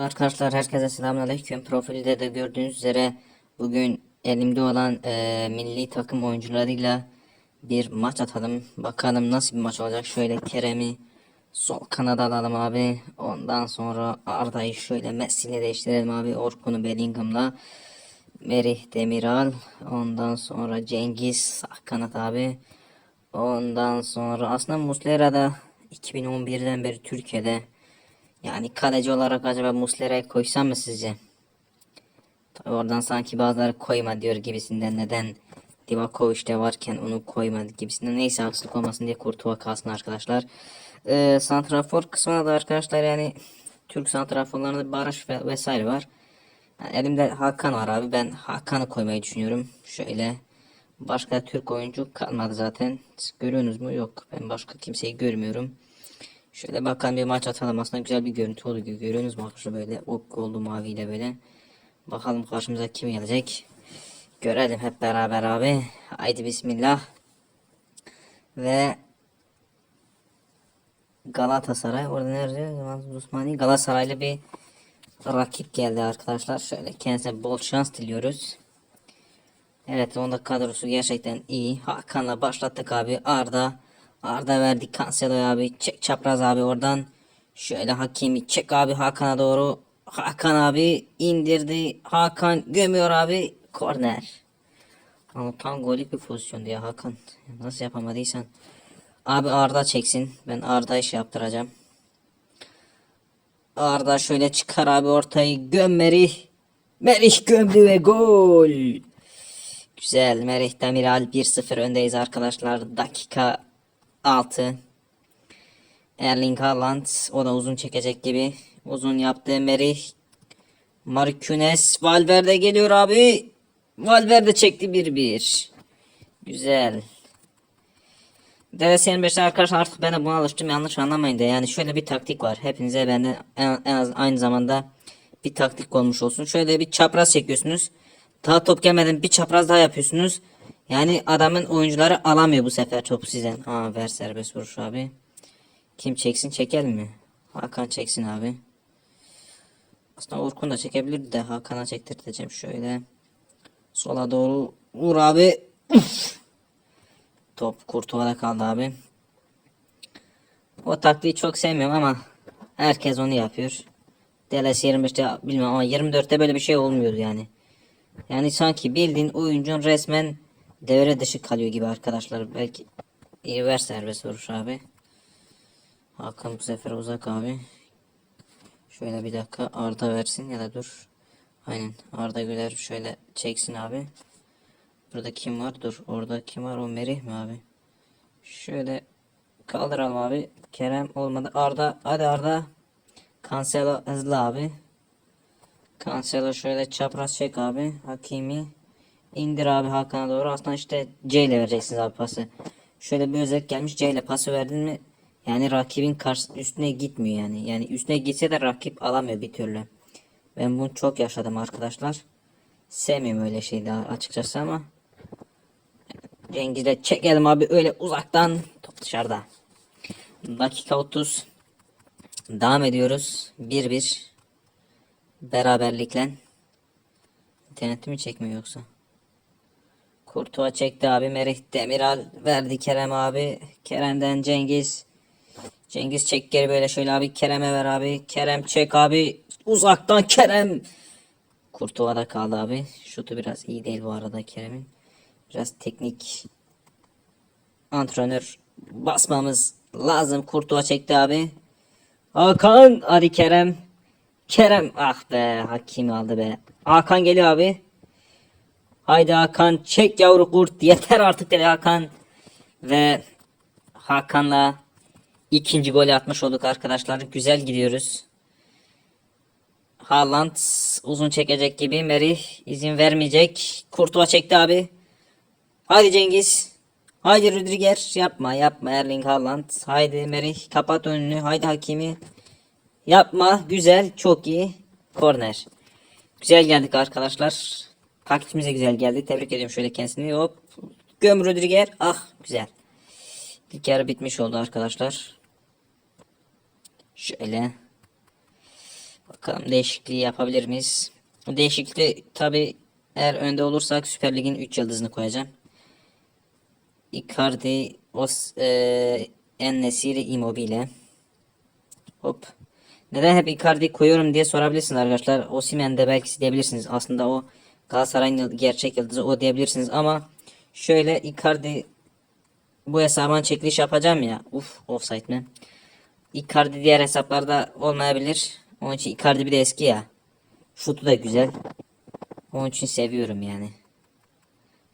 Arkadaşlar herkese selamünaleyküm. Profilde de gördüğünüz üzere bugün elimde olan eee, milli takım oyuncularıyla bir maç atalım. Bakalım nasıl bir maç olacak. Şöyle Kerem'i sol kanada alalım abi. Ondan sonra Arda'yı şöyle Messi ile değiştirelim abi. Orkun'u Bellingham'la. Merih Demiral. Ondan sonra Cengiz sağ kanat abi. Ondan sonra aslında Muslera da 2011'den beri Türkiye'de. Yani kaleci olarak acaba Muslera'yı koysam mı sizce? Tabii oradan sanki bazıları koyma diyor gibisinden neden Divakovic de varken onu koymadı gibisinden. Neyse haksızlık olmasın diye Kurtuva kalsın arkadaşlar. Ee, santrafor kısmına da arkadaşlar yani Türk santraforlarında Barış ve vesaire var. Yani elimde Hakan var abi. Ben Hakan'ı koymayı düşünüyorum. Şöyle başka Türk oyuncu kalmadı zaten. Siz görüyorsunuz mu? Yok. Ben başka kimseyi görmüyorum. Şöyle bakalım bir maç atalım. Aslında güzel bir görüntü oldu. Görüyorsunuz mu arkadaşlar böyle ok oldu maviyle böyle. Bakalım karşımıza kim gelecek. Görelim hep beraber abi. Haydi bismillah. Ve Galatasaray orada nerede? Osmani Galatasaraylı bir rakip geldi arkadaşlar. Şöyle kendisine bol şans diliyoruz. Evet onda kadrosu gerçekten iyi. Hakan'la başlattık abi. Arda. Arda verdi Cancelo'ya abi. Çek çapraz abi oradan. Şöyle Hakimi çek abi Hakan'a doğru. Hakan abi indirdi. Hakan gömüyor abi. Korner. Ama tam golük bir pozisyondu ya Hakan. Nasıl yapamadıysan. Abi Arda çeksin. Ben Arda'yı şey yaptıracağım. Arda şöyle çıkar abi ortayı. Göm Merih. Merih gömdü ve gol. Güzel. Merih Demiral 1-0 öndeyiz arkadaşlar. Dakika 6. Erling Haaland o da uzun çekecek gibi. Uzun yaptı Merih. Marquinhos Valverde geliyor abi. Valverde çekti 1-1. Güzel. DLS'nin 5'te arkadaşlar artık ben de buna alıştım yanlış anlamayın da yani şöyle bir taktik var. Hepinize benden en, en az aynı zamanda bir taktik olmuş olsun. Şöyle bir çapraz çekiyorsunuz. Daha top gelmeden bir çapraz daha yapıyorsunuz. Yani adamın oyuncuları alamıyor bu sefer topu sizden. Aa ver serbest vuruş abi. Kim çeksin çekelim mi? Hakan çeksin abi. Aslında Orkun da çekebilirdi de Hakan'a çektirteceğim şöyle. Sola doğru vur abi. Top Kurtuva'da kaldı abi. O taktiği çok sevmiyorum ama herkes onu yapıyor. DLS 25'te bilmem ama 24'te böyle bir şey olmuyordu yani. Yani sanki bildiğin oyuncun resmen devre dışı kalıyor gibi arkadaşlar. Belki iyi ver serbest vuruş abi. Hakan bu sefer uzak abi. Şöyle bir dakika Arda versin ya da dur. Aynen Arda Güler şöyle çeksin abi. Burada kim var? Dur orada kim var? O Merih mi abi? Şöyle kaldıralım abi. Kerem olmadı. Arda hadi Arda. Cancelo hızlı abi. Cancelo şöyle çapraz çek abi. Hakimi. İndir abi Hakan'a doğru. Aslında işte C ile vereceksiniz abi pası. Şöyle bir özellik gelmiş. C ile pası verdin mi yani rakibin karşı üstüne gitmiyor yani. Yani üstüne gitse de rakip alamıyor bir türlü. Ben bunu çok yaşadım arkadaşlar. Sevmiyorum öyle şeydi açıkçası ama. Cengiz'le çekelim abi öyle uzaktan. Top dışarıda. Dakika 30. Devam ediyoruz. 1-1. Beraberlikle. İnterneti mi çekmiyor yoksa? Kurtuğa çekti abi. Merih Demiral verdi Kerem abi. Kerem'den Cengiz. Cengiz çek geri böyle şöyle abi. Kerem'e ver abi. Kerem çek abi. Uzaktan Kerem. Kurtuva'da kaldı abi. Şutu biraz iyi değil bu arada Kerem'in. Biraz teknik antrenör basmamız lazım. Kurtuğa çekti abi. Hakan hadi Kerem. Kerem ah be Hakim aldı be. Hakan geliyor abi. Haydi Hakan çek yavru kurt yeter artık dedi Hakan. Ve Hakan'la ikinci golü atmış olduk arkadaşlar. Güzel gidiyoruz. Haaland uzun çekecek gibi. Merih izin vermeyecek. Kurtuğa çekti abi. Haydi Cengiz. Haydi Rüdiger. Yapma yapma Erling Haaland. Haydi Merih kapat önünü. Haydi Hakimi. Yapma. Güzel. Çok iyi. Korner. Güzel geldik arkadaşlar. Takipçimize güzel geldi. Tebrik ediyorum şöyle kendisini. Hop. Göm Rüdiger. Ah güzel. İlk yarı bitmiş oldu arkadaşlar. Şöyle. Bakalım değişikliği yapabilir miyiz? Değişikliği tabi eğer önde olursak Süper Lig'in 3 yıldızını koyacağım. Icardi, Os, e, Ennesiri, Immobile. Hop. Neden hep Icardi koyuyorum diye sorabilirsiniz arkadaşlar. Osimhen de belki diyebilirsiniz. Aslında o Galatasaray'ın gerçek yıldızı o diyebilirsiniz ama şöyle Icardi bu hesabın çekiliş yapacağım ya. Uf offside mi? Icardi diğer hesaplarda olmayabilir. Onun için Icardi bir de eski ya. Şutu da güzel. Onun için seviyorum yani.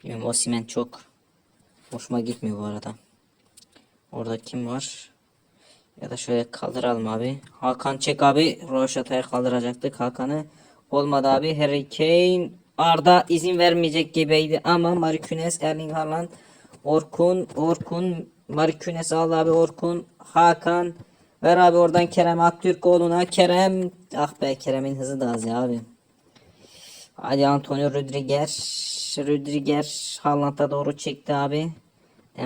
Bilmiyorum Osimhen çok hoşuma gitmiyor bu arada. Orada kim var? Ya da şöyle kaldıralım abi. Hakan çek abi. Roşata'ya kaldıracaktık Hakan'ı. Olmadı abi. Harry Kane. Arda izin vermeyecek gibiydi ama Marquinhos, Erling Haaland, Orkun, Orkun, Marquinhos al abi Orkun, Hakan. Ver abi oradan Kerem Aktürkoğlu'na. Kerem. Ah be Kerem'in hızı da az ya abi. Hadi Antonio Rüdiger. Rüdiger Haaland'a doğru çekti abi.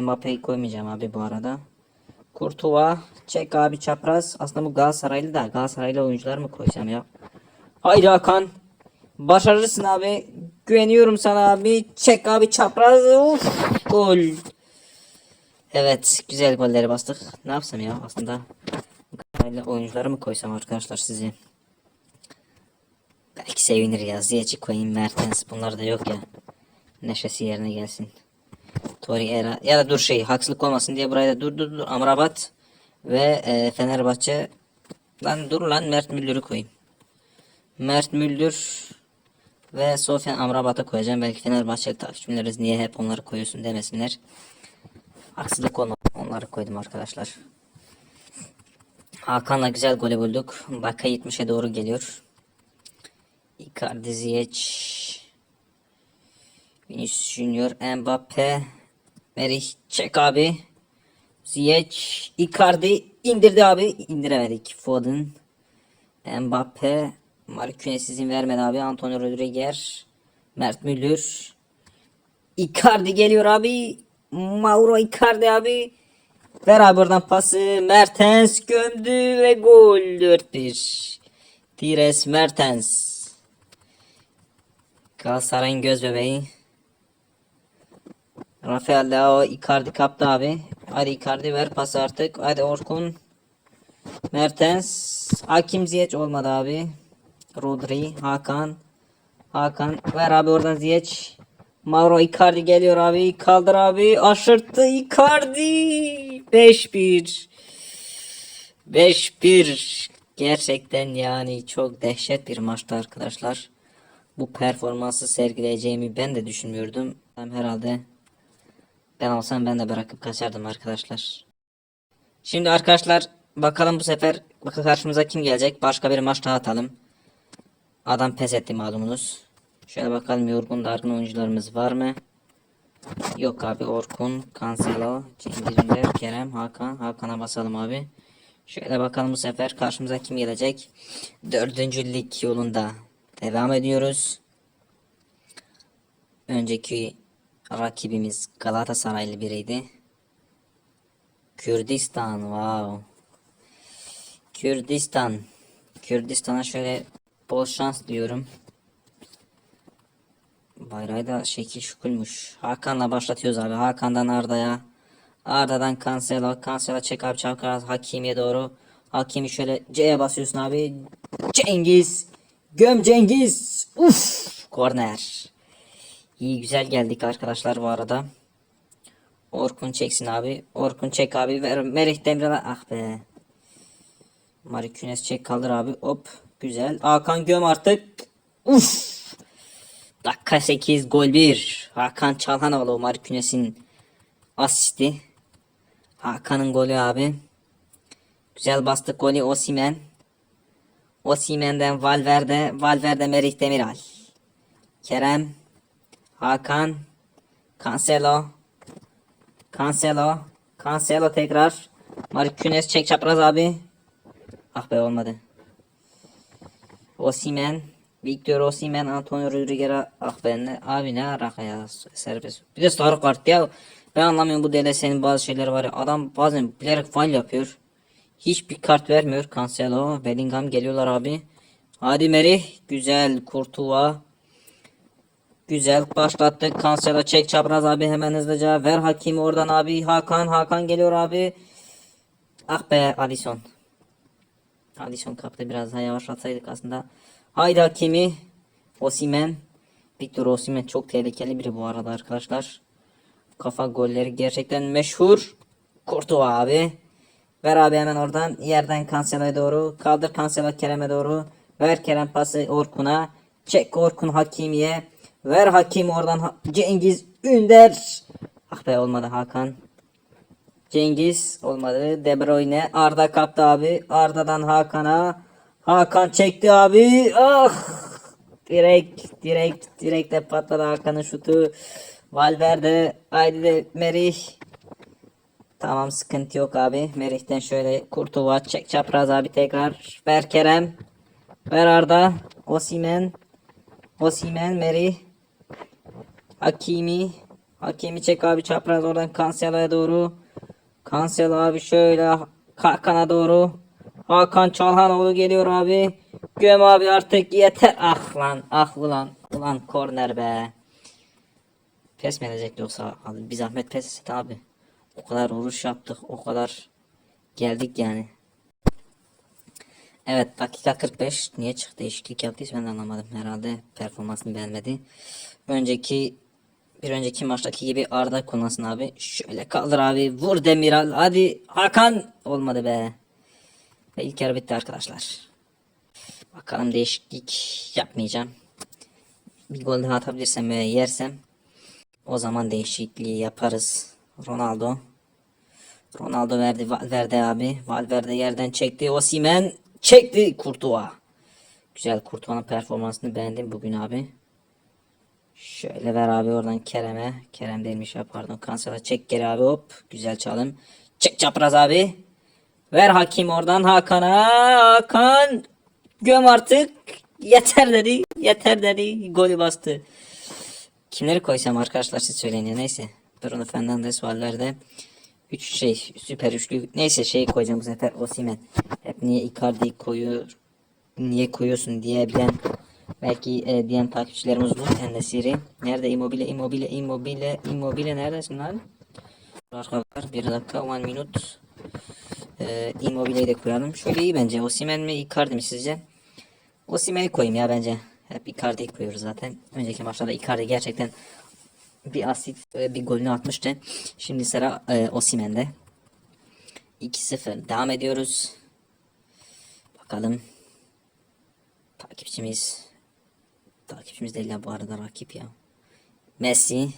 Mbappe'yi koymayacağım abi bu arada. Kurtuva. Çek abi çapraz. Aslında bu Galatasaraylı da. Galatasaraylı oyuncular mı koysam ya? Haydi Hakan. Başarırsın abi. Güveniyorum sana abi. Çek abi çapraz. Uf, gol. Evet. Güzel golleri bastık. Ne yapsam ya aslında. Oyuncuları mı koysam arkadaşlar sizi? Belki sevinir ya. Ziyech'i koyayım. Mertens. Bunlar da yok ya. Neşesi yerine gelsin. Torreira ya da dur şey haksızlık olmasın diye buraya da dur dur dur Amrabat ve e, Fenerbahçe lan dur lan Mert Müldür'ü koyayım. Mert Müldür ve Sofyan Amrabat'a koyacağım. Belki Fenerbahçeli takipçilerimiz niye hep onları koyuyorsun demesinler. Haksızlık olmasın. Onları koydum arkadaşlar. Hakan'la güzel golü bulduk. Baka 70'e doğru geliyor. Icardi Ziyech Vinicius Junior, Mbappe, Merih, çek abi. Ziyech, Icardi indirdi abi. indiremedik. Foden, Mbappe, Marquinhos izin vermedi abi. Antonio Rüdiger, Mert Müldür. Icardi geliyor abi. Mauro Icardi abi. Ver abi oradan pası. Mertens gömdü ve gol 4-1. Tires Mertens. Galatasaray'ın göz bebeği. Rafael Leao Icardi kaptı abi. Hadi Icardi ver pas artık. Hadi Orkun. Mertens. Hakim Ziyech olmadı abi. Rodri. Hakan. Hakan. Ver abi oradan Ziyech. Mauro Icardi geliyor abi. Kaldır abi. Aşırttı Icardi. 5-1. 5-1. Gerçekten yani çok dehşet bir maçtı arkadaşlar. Bu performansı sergileyeceğimi ben de düşünmüyordum. Hem herhalde ben olsam ben de bırakıp kaçardım arkadaşlar. Şimdi arkadaşlar bakalım bu sefer bakın karşımıza kim gelecek. Başka bir maç daha atalım. Adam pes etti malumunuz. Şöyle bakalım yorgun dargın oyuncularımız var mı? Yok abi Orkun, Cancelo, Cengiz Kerem, Hakan. Hakan'a basalım abi. Şöyle bakalım bu sefer karşımıza kim gelecek? Dördüncü lig yolunda devam ediyoruz. Önceki rakibimiz Galatasaraylı biriydi. Kürdistan, wow. Kürdistan. Kürdistan'a şöyle bol şans diyorum. Bayrağı da şekil şukulmuş. Hakan'la başlatıyoruz abi. Hakan'dan Arda'ya. Arda'dan Cancelo. Cancelo çek abi çabuk Hakimi'ye doğru. Hakimi şöyle C'ye basıyorsun abi. Cengiz. Göm Cengiz. Uf. Korner. İyi güzel geldik arkadaşlar bu arada. Orkun çeksin abi. Orkun çek abi. Ver, Merih Demirel'e. Ah be. Marikünes çek kaldır abi. Hop. Güzel. Hakan göm artık. Uf. Dakika 8 gol 1. Hakan Çalhanoğlu Marikünes'in asisti. Hakan'ın golü abi. Güzel bastık golü Osimen. Osimen'den Valverde. Valverde Merih Demiral. Kerem. Hakan. Cancelo. Cancelo. Cancelo tekrar. Marquinhos çek çapraz abi. Ah be olmadı. Osimen. Victor Osimen, Antonio Rüdiger'a ah be ne abi ne alaka ya serbest. Bir de sarı kart ya. Ben anlamıyorum bu DLS'nin bazı şeyleri var ya. Adam bazen bilerek faul yapıyor. Hiçbir kart vermiyor. Cancelo, Bellingham geliyorlar abi. Hadi Merih. Güzel. Kurtuva. Güzel başlattık. Kansela çek çapraz abi hemen hızlıca. Ver Hakimi oradan abi. Hakan. Hakan geliyor abi. Ah be Alisson. Alisson kaptı biraz daha yavaşlatsaydık aslında. Haydi Hakimi. Osimen. Victor Osimen çok tehlikeli biri bu arada arkadaşlar. Kafa golleri gerçekten meşhur. Kurtuva abi. Ver abi hemen oradan yerden Cancelo'ya doğru. Kaldır Cancelo Kerem'e doğru. Ver Kerem pası Orkun'a. Çek Orkun Hakimi'ye. Ver Hakim oradan Cengiz Ünder. Ah be olmadı Hakan. Cengiz olmadı. De Bruyne. Arda kaptı abi. Arda'dan Hakan'a. Hakan çekti abi. Ah! Direkt, direkt, direkt de patladı Hakan'ın şutu. Valverde. Haydi de Merih. Tamam sıkıntı yok abi. Merih'ten şöyle Kurtuva çek çapraz abi tekrar. Ver Kerem. Ver Arda. Osimen. Osimen Merih. Hakimi. Hakimi çek abi çapraz oradan Cancelo'ya doğru. Cancelo abi şöyle Hakan'a doğru. Hakan Çalhanoğlu geliyor abi. Göm abi artık yeter. Ah lan ah ulan. Ulan korner be. Pes mi edecek yoksa abi bir zahmet pes et abi. O kadar uğraş yaptık o kadar geldik yani. Evet dakika 45 niye çıktı değişiklik yaptıysa ben de anlamadım herhalde performansını beğenmedi. Önceki bir önceki maçtaki gibi Arda kullansın abi. Şöyle kaldır abi vur Demiral hadi Hakan olmadı be. Ve ilk yarı bitti arkadaşlar. Bakalım değişiklik yapmayacağım. Bir gol daha atabilirsem ve yersem o zaman değişikliği yaparız. Ronaldo. Ronaldo verdi Valverde abi. Valverde yerden çekti. Osimen çekti Kurtuğa. Güzel Kurtuğa'nın performansını beğendim bugün abi. Şöyle ver abi oradan Kerem'e. Kerem değilmiş ya pardon. Kansela çek geri abi hop. Güzel çalım. Çek çapraz abi. Ver Hakim oradan Hakan'a. Hakan. Göm artık. Yeter dedi. Yeter dedi. Golü bastı. Kimleri koysam arkadaşlar siz söyleyin ya neyse. Bruno Fernandes Valverde. 3 şey süper üçlü. Neyse şey koyacağım bu sefer Osimen. Hep niye Icardi koyuyor niye koyuyorsun diyebilen belki e, diyen takipçilerimiz olur. Enesiri. Nerede Immobile Immobile Immobile Immobile neredesin lan? Arkadaşlar bir dakika one minut. E, Immobile'yi de koyalım. Şöyle iyi bence. Osimen mi Icardi mi sizce? Osimen'i koyayım ya bence. Hep Icardi'yi koyuyoruz zaten. Önceki maçlarda Icardi gerçekten bir asit e, bir golünü atmıştı. Şimdi sıra e, Osimen'de. 2-0 devam ediyoruz. Bakalım. Takipçimiz. Takipçimiz değil ya bu arada rakip ya. Messi.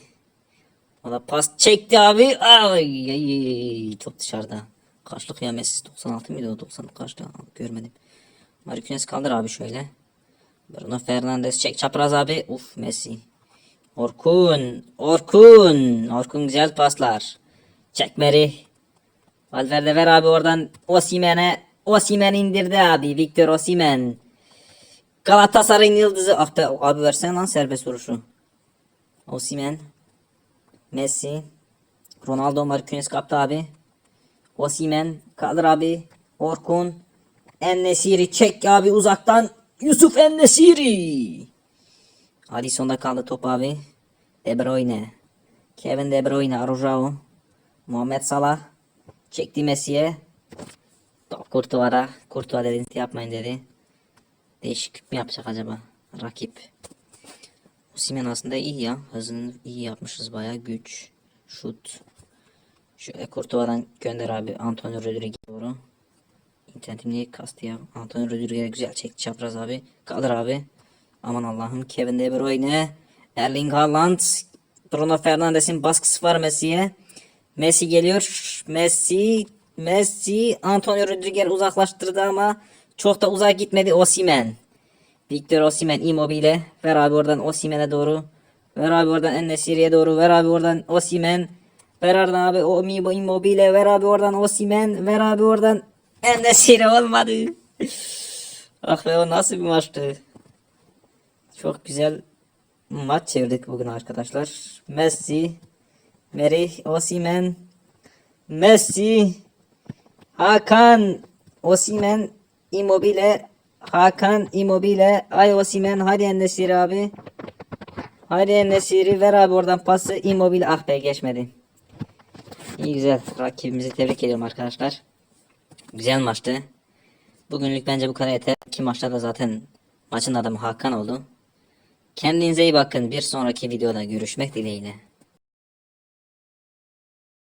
O da pas çekti abi. Ay, ay, ay, çok dışarıda. Kaçlık ya Messi 96 mıydı o 90 kaçtı görmedim. Marquinhos kaldır abi şöyle. Bruno Fernandes çek çapraz abi. Uf Messi. Orkun. Orkun. Orkun güzel paslar. Çek Meri. Valverde ver abi oradan Osimen'e. Osimen indirdi abi. Victor Osimen. Galatasaray'ın yıldızı. Ah be abi versene lan serbest vuruşu. Osimen. Messi. Ronaldo Marquinhos kaptı abi. Osimen. Kaldır abi. Orkun. Ennesiri çek abi uzaktan. Yusuf Ennesiri. Alisson'da kaldı top abi. De Bruyne. Kevin De Bruyne. Arujao. Muhammed Salah. Çekti Messi'ye. Top Kurtuvar'a. Kurtuvar dediniz yapmayın dedi. Değişiklik mi yapacak acaba? Rakip. Osimhen aslında iyi ya. Hızını iyi yapmışız bayağı. Güç. Şut. Şöyle Kurtuvar'dan gönder abi. Antonio Rodriguez doğru. İnternetim niye kastı ya? Antonio Rodriguez güzel çekti çapraz abi. Kaldır abi. Aman Allah'ım Kevin De Bruyne. Erling Haaland. Bruno Fernandes'in baskısı var Messi'ye. Messi geliyor. Messi. Messi. Antonio Rodriguez uzaklaştırdı ama çok da uzak gitmedi Osimen. Victor Osimen Immobile. Ver abi oradan Osimen'e doğru. Ver abi oradan Ennesiri'ye doğru. Ver abi oradan Osimen. Ver oradan abi o Immobile. Ver abi oradan Osimen. Ver abi oradan Ennesiri olmadı. ah be o nasıl bir maçtı. Çok güzel maç çevirdik bugün arkadaşlar. Messi, Merih, Osimen, Messi, Hakan, Osimen, Immobile, Hakan Immobile. Ay Osimen. Hadi Enesiri abi. Hadi Enesiri. Ver abi oradan pası. Immobile. Ah be geçmedi. İyi güzel. Rakibimizi tebrik ediyorum arkadaşlar. Güzel maçtı. Bugünlük bence bu kadar yeter. İki maçta da zaten maçın adamı Hakan oldu. Kendinize iyi bakın. Bir sonraki videoda görüşmek dileğiyle.